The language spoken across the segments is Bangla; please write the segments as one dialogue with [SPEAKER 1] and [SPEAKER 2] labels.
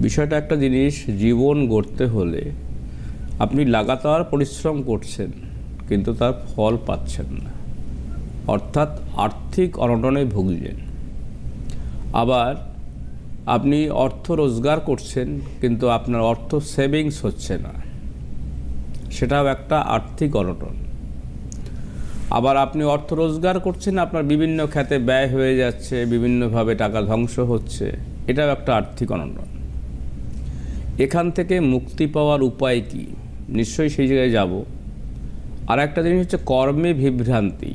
[SPEAKER 1] বিষয়টা একটা জিনিস, জীবন গড়তে হলে আপনি লাগাতার পরিশ্রম করছেন, কিন্তু তার ফল পাচ্ছেন না। অর্থাৎ আর্থিক অনটনে ভুগছেন। আবার আপনি অর্থ রোজগার করছেন, কিন্তু আপনার অর্থ সেভিংস হচ্ছে না। সেটাও একটা আর্থিক অনটন। আবার আপনি অর্থ রোজগার করছেন, আপনার বিভিন্ন খাতে ব্যয় হয়ে যাচ্ছে, বিভিন্নভাবে টাকা ধ্বংস হচ্ছে, এটাও একটা আর্থিক অনটন। এখান থেকে মুক্তি পাওয়ার উপায় কি? নিশ্চয়ই সেই জায়গায় যাব। আর একটা জিনিস হচ্ছে কর্মে বিভ্রান্তি।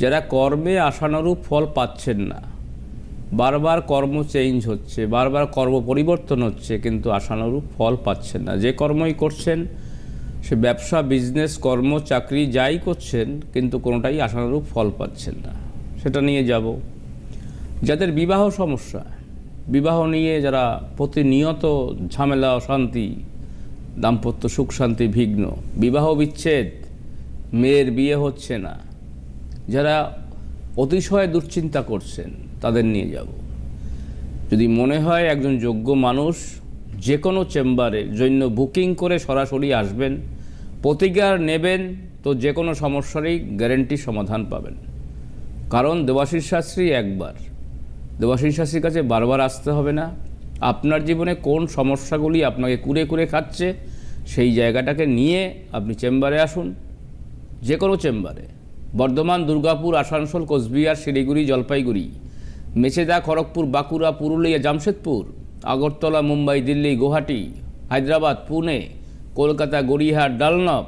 [SPEAKER 1] যারা কর্মে আশানুরূপ ফল পাচ্ছেন না, বারবার কর্ম চেঞ্জ হচ্ছে, বারবার কর্ম পরিবর্তন হচ্ছে, কিন্তু আশানুরূপ ফল পাচ্ছেন না। যে কর্মই করছেন, সে ব্যবসা বিজনেস কর্ম, চাকরি যাই করছেন, কিন্তু কোনোটাই আশানুরূপ ফল পাচ্ছেন না। সেটা নিয়ে যাব। যাদের বিবাহ সমস্যা বিবাহ নিয়ে যারা প্রতিনিয়ত ঝামেলা, অশান্তি, দাম্পত্য সুখ, শান্তি, বিঘ্ন, বিবাহ বিচ্ছেদ, মেয়ের বিয়ে হচ্ছে না, যারা অতিশয় দুশ্চিন্তা করছেন, তাদের নিয়ে যাব। যদি মনে হয় একজন যোগ্য মানুষ যে কোনো চেম্বারে, জন্য বুকিং করে সরাসরি আসবেন, প্রতিকার নেবেন, তো যে কোনো সমস্যারই গ্যারেন্টি সমাধান পাবেন। কারণ দেবাশিস শাস্ত্রী একবার দেবাশিস শাস্ত্রীর কাছে বারবার আসতে হবে না। আপনার জীবনে কোন সমস্যাগুলি আপনাকে কুরে কুরে খাচ্ছে, সেই জায়গাটাকে নিয়ে আপনি চেম্বারে আসুন। যে কোনো চেম্বারে। বর্ধমান, দুর্গাপুর, আসানসোল, কোচবিহার, শিলিগুড়ি, জলপাইগুড়ি মেচেদা খড়গপুর, বাঁকুড়া, পুরুলিয়া, জামশেদপুর, আগরতলা, মুম্বাই, দিল্লি, গুয়াহাটি, হায়দ্রাবাদ, পুনে, কলকাতা, গড়িয়াহাট, ডালনব।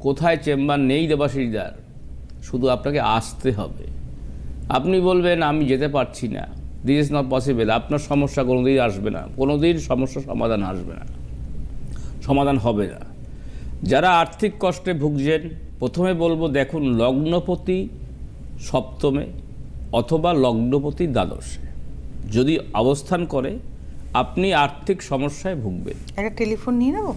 [SPEAKER 1] কোথায় চেম্বার নেই দেবাশিসদার, শুধু আপনাকে আসতে হবে। আপনি বলবেন, আমি যেতে পারছি না। দিস ইজ নট পসিবল আপনার সমস্যা কোনোদিন আসবে না। কোনোদিন সমস্যা সমাধান আসবে না। সমাধান হবে না। যারা আর্থিক কষ্টে ভুগছেন, প্রথমে বলব, দেখুন, লগ্নপতি সপ্তমে অথবা লগ্নপতি দ্বাদশে। যদি অবস্থান করে, আপনি আর্থিক সমস্যায় ভুগবেন।
[SPEAKER 2] একটা টেলিফোন নিয়ে নেব?